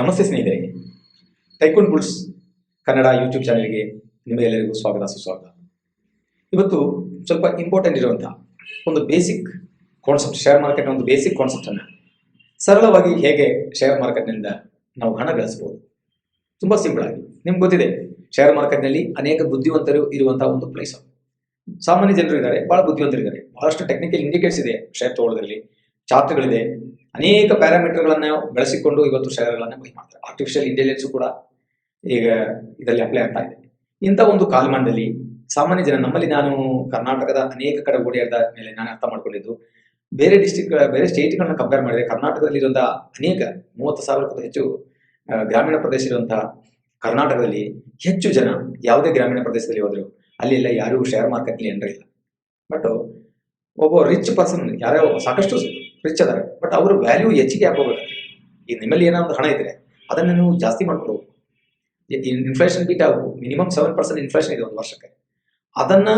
ನಮಸ್ತೆ ಸ್ನೇಹಿತರೆ. Tycoon Bulls Kannada YouTube ಚಾನೆಲ್ಗೆ ನಿಮಗೆಲ್ಲರಿಗೂ ಸ್ವಾಗತ, ಸುಸ್ವಾಗತ. ಇವತ್ತು ಸ್ವಲ್ಪ ಇಂಪಾರ್ಟೆಂಟ್ ಇರುವಂಥ ಒಂದು ಬೇಸಿಕ್ ಕಾನ್ಸೆಪ್ಟ್ ಶೇರ್ ಮಾರ್ಕೆಟ್ನ ಒಂದು ಬೇಸಿಕ್ ಕಾನ್ಸೆಪ್ಟನ್ನು ಸರಳವಾಗಿ ಹೇಗೆ ಶೇರ್ ಮಾರ್ಕೆಟ್ನಿಂದ ನಾವು ಹಣ ಗಳಿಸ್ಬೋದು ತುಂಬ ಸಿಂಪಲ್ ಆಗಿ. ನಿಮ್ಗೆ ಗೊತ್ತಿದೆ ಶೇರ್ ಮಾರ್ಕೆಟ್ನಲ್ಲಿ ಅನೇಕ ಬುದ್ಧಿವಂತರು ಇರುವಂಥ ಒಂದು ಪ್ಲೇಸ್ ಸಾಮಾನ್ಯ ಜನರು ಇದ್ದಾರೆ ಭಾಳ ಬುದ್ಧಿವಂತರು ಇದ್ದಾರೆ ಬಹಳಷ್ಟು ಟೆಕ್ನಿಕಲ್ ಇಂಡಿಕೇಟ್ಸ್ ಇದೆ ಶೇರ್ ತಗೊಳ್ಳೋದ್ರಲ್ಲಿ. ಚಾರ್ಟ್ಗಳಿದೆ. ಅನೇಕ ಪ್ಯಾರಾಮೀಟರ್ಗಳನ್ನು ಬೆಳೆಸಿಕೊಂಡು ಇವತ್ತು ಶೇರ್ಗಳನ್ನು ಬೈ ಮಾಡ್ತಾರೆ. ಆರ್ಟಿಫಿಷಿಯಲ್ ಇಂಟೆಲಿಜೆನ್ಸ್ ಕೂಡ ಈಗ ಇದರಲ್ಲಿ ಅಪ್ಲೈ ಆಗ್ತಾ ಇದೆ. ಇಂಥ ಒಂದು ಕಾಲಮಾನದಲ್ಲಿ ಸಾಮಾನ್ಯ ಜನ, ನಮ್ಮಲ್ಲಿ ನಾನು ಕರ್ನಾಟಕದ ಅನೇಕ ಕಡೆ ಓಡಾಡಿದ ಮೇಲೆ ನಾನು ಅರ್ಥ ಮಾಡ್ಕೊಂಡಿದ್ದು, ಬೇರೆ ಡಿಸ್ಟಿಕ್ ಬೇರೆ ಸ್ಟೇಟ್ಗಳನ್ನ ಕಂಪೇರ್ ಮಾಡಿದ್ರೆ ಕರ್ನಾಟಕದಲ್ಲಿರುವಂತಹ ಅನೇಕ ಮೂವತ್ತು ಸಾವಿರಕ್ಕೂ ಹೆಚ್ಚು ಗ್ರಾಮೀಣ ಪ್ರದೇಶ ಇರುವಂತಹ ಕರ್ನಾಟಕದಲ್ಲಿ ಹೆಚ್ಚು ಜನ ಯಾವುದೇ ಗ್ರಾಮೀಣ ಪ್ರದೇಶದಲ್ಲಿ ಹೋದ್ರು ಅಲ್ಲಿ ಎಲ್ಲ ಯಾರೂ ಶೇರ್ ಮಾರ್ಕೆಟ್ಲಿ ಎಂಟ್ರಿ ಇಲ್ಲ. ಬಟ್ ಒಬ್ಬ ರಿಚ್ ಪರ್ಸನ್ ಯಾರೋ ಸಾಕಷ್ಟು ರಿಚ್ ಅದಾರೆ. ಬಟ್ ಅವ್ರ ವ್ಯಾಲ್ಯೂ ಹೆಚ್ಚಿಗೆ ಹಾಕೋಬೇಕು ಈಗ ನಿಮ್ಮಲ್ಲಿ ಏನೋ ಒಂದು ಹಣ ಇದ್ರೆ ಅದನ್ನು ನೀವು ಜಾಸ್ತಿ ಮಾಡ್ಕೊಂಡು ಇನ್ಫ್ಲೇಷನ್ ಬೀಟ್ ಆಗು ಮಿನಿಮಮ್ ಸೆವೆನ್ ಪರ್ಸೆಂಟ್ ಇನ್ಫ್ಲೇಷನ್ ಇದೆ ಒಂದು ವರ್ಷಕ್ಕೆ. ಅದನ್ನ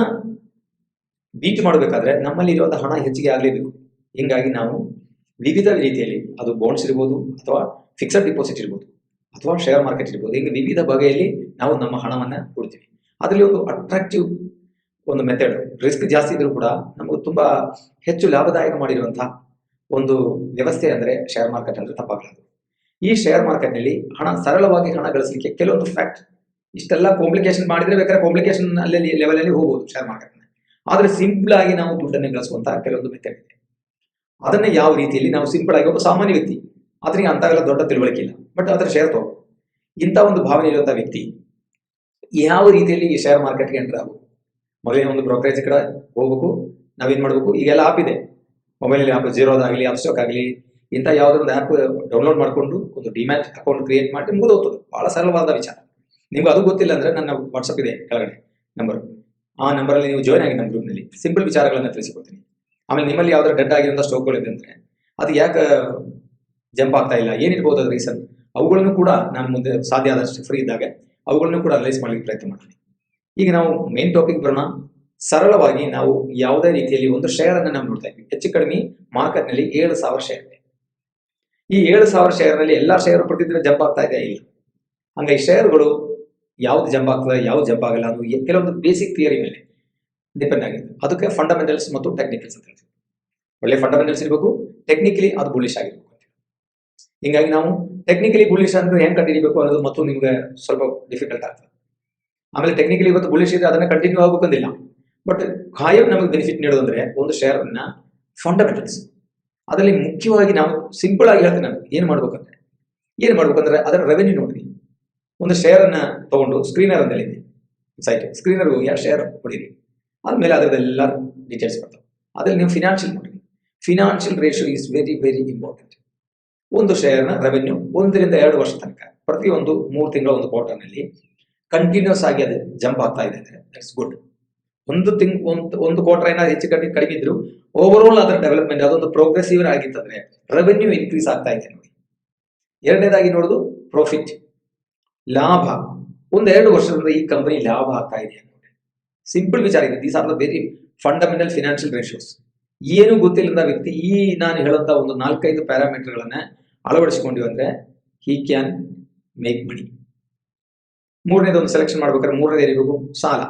ಬೀಟ್ ಮಾಡಬೇಕಾದ್ರೆ ನಮ್ಮಲ್ಲಿ ಇರುವಂತಹ ಹಣ ಹೆಚ್ಚಿಗೆ ಆಗಲೇಬೇಕು. ಹಿಂಗಾಗಿ ನಾವು ವಿವಿಧ ರೀತಿಯಲ್ಲಿ ಅದು ಬಾಂಡ್ಸ್ ಇರ್ಬೋದು ಅಥವಾ ಫಿಕ್ಸಡ್ ಡಿಪಾಸಿಟ್ ಇರ್ಬೋದು ಅಥವಾ ಶೇರ್ ಮಾರ್ಕೆಟ್ ಇರ್ಬೋದು. ಹಿಂಗೆ ವಿವಿಧ ಬಗೆಯಲ್ಲಿ ನಾವು ನಮ್ಮ ಹಣವನ್ನು ಕೊಡ್ತೀವಿ. ಅದರಲ್ಲಿ ಒಂದು ಅಟ್ರಾಕ್ಟಿವ್ ಒಂದು ಮೆಥಡ್ ರಿಸ್ಕ್ ಜಾಸ್ತಿ ಇದ್ರೂ ಕೂಡ ನಮಗೆ ತುಂಬಾ ಹೆಚ್ಚು ಲಾಭದಾಯಕ ಮಾಡಿರುವಂತಹ ಒಂದು ವ್ಯವಸ್ಥೆ ಅಂದರೆ ಶೇರ್ ಮಾರ್ಕೆಟ್ ಅಂದ್ರೆ ತಪ್ಪಾಗಲಾರದು. ಈ ಶೇರ್ ಮಾರ್ಕೆಟ್ನಲ್ಲಿ ಹಣ ಸರಳವಾಗಿ ಹಣ ಗಳಿಸಲಿಕ್ಕೆ ಕೆಲವೊಂದು ಫ್ಯಾಕ್ಟ್ ಇಷ್ಟೆಲ್ಲ ಕಾಂಪ್ಲಿಕೇಶನ್ ಮಾಡಿದ್ರೆ ಬೇಕಾದ್ರೆ ಕಾಂಪ್ಲಿಕೇಶನ್ ಅಲ್ಲಿ ಲೆವೆಲಲ್ಲಿ ಹೋಗ್ಬೋದು ಶೇರ್ ಮಾರ್ಕೆಟ್ನ ಆದ್ರೆ ಸಿಂಪಲ್ ಆಗಿ ನಾವು ದುಡ್ಡನ್ನು ಗಳಿಸುವಂತಹ ಕೆಲವೊಂದು ಮೆಥಡ್ ಇದೆ. ಅದನ್ನ ಯಾವ ರೀತಿಯಲ್ಲಿ ನಾವು ಸಿಂಪಲ್ ಆಗಿ ಒಬ್ಬ ಸಾಮಾನ್ಯ ವ್ಯಕ್ತಿ ಅದರಿಗೆ ಅಂತಾಗೆಲ್ಲ ದೊಡ್ಡ ತಿಳುವಳಿಕೆ ಇಲ್ಲ. ಬಟ್ ಅದರ ಶೇರ್ ತಗೋ. ಇಂಥ ಒಂದು ಭಾವನೆ ಇರುವಂಥ ವ್ಯಕ್ತಿ, ಯಾವ ರೀತಿಯಲ್ಲಿ ಈ ಶೇರ್ ಮಾರ್ಕೆಟ್ಗೆ ಎಂಟ್ರ್ ಆಗಬೇಕು ಮೊದಲೇ ಒಂದು ಬ್ರೋಕರೇಜ್ ಕಡೆ ಹೋಗ್ಬೇಕು, ನಾವೇನು ಮಾಡಬೇಕು? ಈಗೆಲ್ಲ ಆಪ್ ಇದೆ. ಮೊಬೈಲಲ್ಲಿ ಆಪ್ ಜೀರೋದಾಗಲಿ ಅಪ್ಸ್ಟಾಕ್ ಆಗಲಿ, ಇಂಥ ಯಾವುದೋ ಒಂದು ಆ್ಯಪ್ ಡೌನ್ಲೋಡ್ ಮಾಡಿಕೊಂಡು ಒಂದು ಡಿಮ್ಯಾಟ್ ಅಕೌಂಟ್ ಕ್ರಿಯೇಟ್ ಮಾಡಿ ನಿಮ್ಗೆ ಹೋಗ್ತದೆ ಭಾಳ ಸರಳವಾದ ವಿಚಾರ. ನಿಮ್ಗೆ ಅದು ಗೊತ್ತಿಲ್ಲ ಅಂದ್ರೆ ನನ್ನ ವಾಟ್ಸಪ್ ಇದೆ ಕೆಳಗಡೆ ನಂಬರ್ ಆ ನಂಬರಲ್ಲಿ ನೀವು ಜಾಯ್ನ್ ಆಗಿ ನಮ್ಮ ಗ್ರೂಪ್ನಲ್ಲಿ ಸಿಂಪಲ್ ವಿಚಾರಗಳನ್ನು ತಿಳಿಸಿಕೊಡ್ತೀನಿ. ಆಮೇಲೆ ನಿಮ್ಮಲ್ಲಿ ಯಾವ್ದಾರು ಡೆಡ್ ಆಗಿರುವಂಥ ಇದೆ ಅಂದ್ರೆ ಅದು ಯಾಕೆ ಜಂಪ್ ಆಗ್ತಾ ಇಲ್ಲ? ಏನಿರ್ಬೋದು ಅದು ರೀಸನ್ ಅವುಗಳನ್ನು ಕೂಡ ನಾನು ಮುಂದೆ ಸಾಧ್ಯ ಆದಷ್ಟು ಫ್ರೀ ಇದ್ದಾಗ ಅವುಗಳನ್ನು ಕೂಡ ಅನಲೈಸ್ ಮಾಡಲಿಕ್ಕೆ ಪ್ರಯತ್ನ ಮಾಡ್ತೀನಿ. ಈಗ ನಾವು ಮೇನ್ ಟಾಪಿಕ್ ಬರೋಣ. ಸರಳವಾಗಿ ನಾವು ಯಾವುದೇ ರೀತಿಯಲ್ಲಿ ಒಂದು ಶೇರ್ ಅನ್ನು ನಾವು ನೋಡ್ತಾ ಇದ್ವಿ. ಹೆಚ್ಚು ಕಡಿಮೆ ಮಾರ್ಕೆಟ್ನಲ್ಲಿ ಏಳು ಸಾವಿರ ಶೇರ್ ಇದೆ. ಈ ಏಳು ಸಾವಿರ ಶೇರ್ನಲ್ಲಿ ಎಲ್ಲಾ ಶೇರ್ ಪ್ರತಿದಿನ ಜಂಪ್ ಆಗ್ತಾ ಇದೆ ಇಲ್ಲ. ಹಂಗಾಗಿ ಶೇರ್ಗಳು ಯಾವ್ದು ಜಂಪ್ ಆಗ್ತದೆ, ಯಾವ್ದು ಜಂಪ್ ಆಗಲ್ಲ ಅದು ಕೆಲವೊಂದು ಬೇಸಿಕ್ ಥಿಯರಿ ಮೇಲೆ ಡಿಪೆಂಡ್ ಆಗಿದೆ ಅದಕ್ಕೆ ಫಂಡಮೆಂಟಲ್ಸ್ ಮತ್ತು ಟೆಕ್ನಿಕಲ್ಸ್ ಅಂತ ಹೇಳ್ತೀವಿ. ಒಳ್ಳೆ ಫಂಡಮೆಂಟಲ್ಸ್ ಇರಬೇಕು ಟೆಕ್ನಿಕಲಿ ಅದು ಬುಲಿಶ್ ಆಗಿರ್ಬೇಕು ಹಿಂಗಾಗಿ ನಾವು ಟೆಕ್ನಿಕಲಿ ಬುಲಿಶ್ ಅಂದ್ರೆ ಹೆಂಗ್ ಕಂಡಿಡಿಬೇಕು ಅನ್ನೋದು ಮತ್ತು ನಿಮ್ಗೆ ಸ್ವಲ್ಪ ಡಿಫಿಕಲ್ಟ್ ಆಗ್ತದೆ. ಆಮೇಲೆ ಟೆಕ್ನಿಕಲಿ ಇವತ್ತು ಬುಲಿಶ್ ಇದೆ, ಅದನ್ನ ಕಂಟಿನ್ಯೂ ಆಗ್ಬೇಕಂದಿಲ್ಲ ಬಟ್ ಕಾಯಂ ನಮಗೆ ಬೆನಿಫಿಟ್ ನೀಡೋದಂದ್ರೆ ಒಂದು ಶೇರ್ ಅನ್ನ ಫಂಡಮೆಂಟಲ್ಸ್ ಅದರಲ್ಲಿ ಮುಖ್ಯವಾಗಿ ನಾವು ಸಿಂಪಲ್ ಆಗಿ ಹೇಳ್ತೀನಿ ನಾನು, ಏನು ಮಾಡ್ಬೇಕಂದ್ರೆ? ಏನು ಮಾಡ್ಬೇಕಂದ್ರೆ ಅದರ ರೆವೆನ್ಯೂ ನೋಡ್ರಿ. ಒಂದು ಶೇರ್ ಅನ್ನ ತಗೊಂಡು ಸ್ಕ್ರೀನರ್ ಅಂತ ಹೇಳಿದ್ವಿ ಸೈಟ್ ಸ್ಕ್ರೀನರ್ ಹೋಗಿ ಆ ಶೇರ್ ಹೊಡೀರಿ. ಆದ್ಮೇಲೆ ಅದರದೆಲ್ಲ ಡೀಟೇಲ್ಸ್ ಬರ್ತವೆ. ಅದ್ರಲ್ಲಿ ನೀವು ಫಿನಾನ್ಷಿಯಲ್ ನೋಡ್ರಿ. Financial ratio is very very important ಒಂದು ಶೇರ್ನ ರೆವೆನ್ಯೂ ಒಂದರಿಂದ ಎರಡು ವರ್ಷ ತನಕ, ಪ್ರತಿಯೊಂದು ಮೂರು ತಿಂಗಳ ಒಂದು ಕ್ವಾರ್ಟರ್ನಲ್ಲಿ ಕಂಟಿನ್ಯೂಸ್ ಆಗಿ ಅದು ಜಂಪ್ ಆಗ್ತಾ ಇದೆ ಅಂದ್ರೆ ದಟ್ಸ್ ಗುಡ್ ಒಂದು ತಿಂಗ್, ಒಂದು ಒಂದು ಕ್ವಾರ್ಟರ್ ಏನಾದ್ರು ಹೆಚ್ಚು ಕಡಿಮೆ ಕಡಿಮೆ ಇದ್ರು ಓವರ್ ಆಲ್ ಅದರ ಡೆವಲಪ್ಮೆಂಟ್ ಅದೊಂದು ಪ್ರೋಗ್ರೆಸಿವ್ ಆಗಿತ್ತಂದ್ರೆ ರೆವೆನ್ಯೂ ಇನ್ಕ್ರೀಸ್ ಆಗ್ತಾ ಇದೆ ನೋಡಿ. ಎರಡನೇದಾಗಿ ನೋಡೋದು ಪ್ರಾಫಿಟ್ ಲಾಭ. ಒಂದೆರಡು ವರ್ಷದಿಂದ ಈ ಕಂಪನಿ ಲಾಭ ಆಗ್ತಾ ಇದೆ ನೋಡಿ. ಸಿಂಪಲ್ ವಿಚಾರ ಇದೆ. These are the very fundamental financial ratios ಏನು ಗೊತ್ತಿಲ್ಲದ ವ್ಯಕ್ತಿ ಈ ನಾನು ಹೇಳಂತ ಒಂದು ನಾಲ್ಕೈದು ಪ್ಯಾರಾಮೀಟರ್ಗಳನ್ನ ಅಳವಡಿಸಿಕೊಂಡಿವಿ ಅಂದ್ರೆ ಹಿ ಕ್ಯಾನ್ ಮೇಕ್ ಮನಿ ಮೂರನೇದು ಒಂದು ಸೆಲೆಕ್ಷನ್ ಮಾಡ್ಬೇಕಾದ್ರೆ ಮೂರನೇದು ಸಾಲ.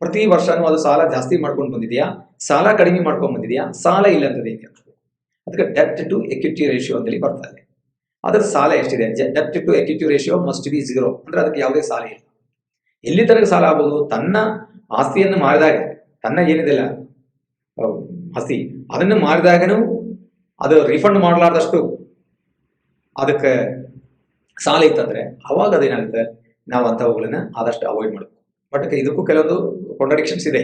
ಪ್ರತಿ ವರ್ಷನೂ ಅದು ಸಾಲ ಜಾಸ್ತಿ ಮಾಡ್ಕೊಂಡು ಬಂದಿದೆಯಾ? ಸಾಲ ಕಡಿಮೆ ಮಾಡ್ಕೊಂಡು ಬಂದಿದೆಯಾ? ಸಾಲ ಇಲ್ಲ ಅಂತ ಇದೆ ಅದಕ್ಕೆ ಡೆಟ್ ಟು ಎಕ್ವಿಟಿ ರೇಷಿಯೋ ಅಂತೇಳಿ ಬರ್ತಾ ಇದೆ. ಅದರ ಸಾಲ ಎಷ್ಟಿದೆ? Debt to equity ratio must be zero ಅಂದ್ರೆ ಅದಕ್ಕೆ ಯಾವುದೇ ಸಾಲ ಇಲ್ಲ. ಎಲ್ಲಿ ತನಕ ಸಾಲ ಆಗ್ಬೋದು? ತನ್ನ ಆಸ್ತಿಯನ್ನು ಮಾರಿದಾಗ. ತನ್ನ ಏನಿದೆಲ್ಲ? ಆಸ್ತಿ. ಅದನ್ನು ಮಾರಿದಾಗನೂ ಅದು ರಿಫಂಡ್ ಮಾಡಲಾರ್ದಷ್ಟು ಅದಕ್ಕೆ ಸಾಲ ಇತ್ತಂದ್ರೆ ಅವಾಗ ಅದೇನಾಗುತ್ತೆ? ನಾವು ಅಂಥವುಗಳನ್ನ ಆದಷ್ಟು ಅವಾಯ್ಡ್ ಮಾಡಬೇಕು. ಬಟ್ ಇದಕ್ಕೂ ಕೆಲವೊಂದು ಕಾಂಟ್ರಡಿಕ್ಷನ್ಸ್ ಇದೆ.